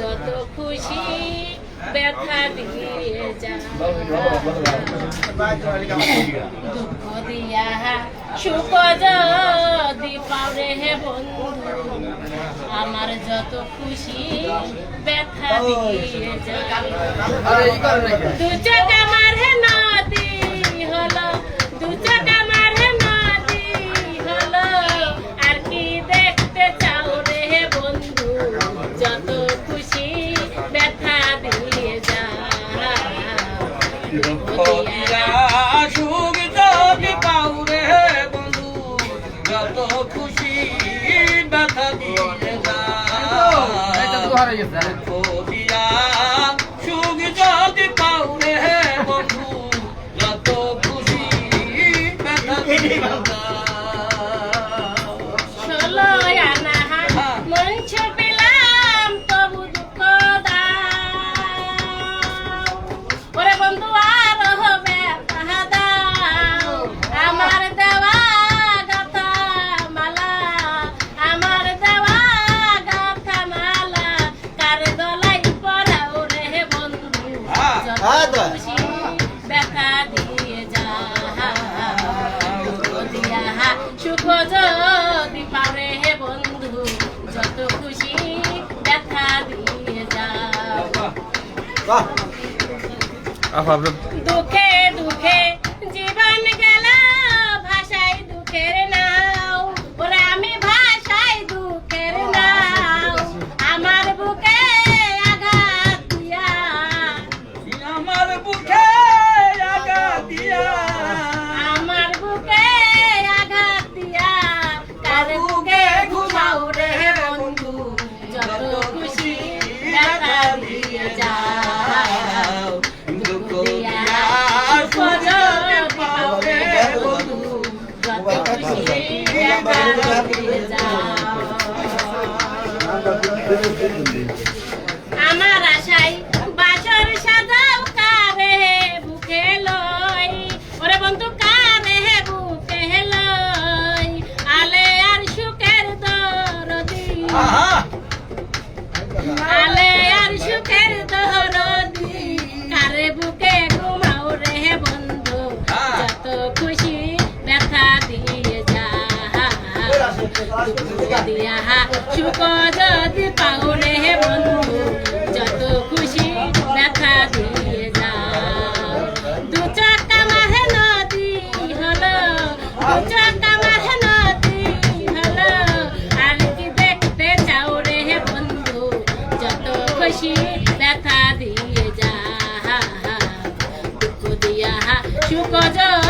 যত খুশি ব্যথা দিয়ে যা। দুঃখ দিয়া সুখ যদি পারে হে বন্ধু আমার যত খুশি ব্যথা দিয়ে যা। দু চোখ দিয়া সুখ যদি পাও বন্ধু। যত খুশি ব্যথা দিয়ে যা। সুখ যদি পাও রে বন্ধু। যত খুশি ব্যথা যত খুশি ব্যথা দিয়ে যা দিয়া সুখ যদি পারে হে বন্ধু যত খুশি ব্যথা দিয়ে যাও। দুঃখে দুঃখে আমার আশাই দিয়া সুখ যদি পাও রে বন্ধু, যত খুশি ব্যথা দিয়ে যা দু চাকা মাহে নদী হলো, দু চাকা মাহে নদী হলো, আর কি দেখতে চাও রে বন্ধু, যত খুশি ব্যথা দিয়ে যা দুঃখ সুখ যদি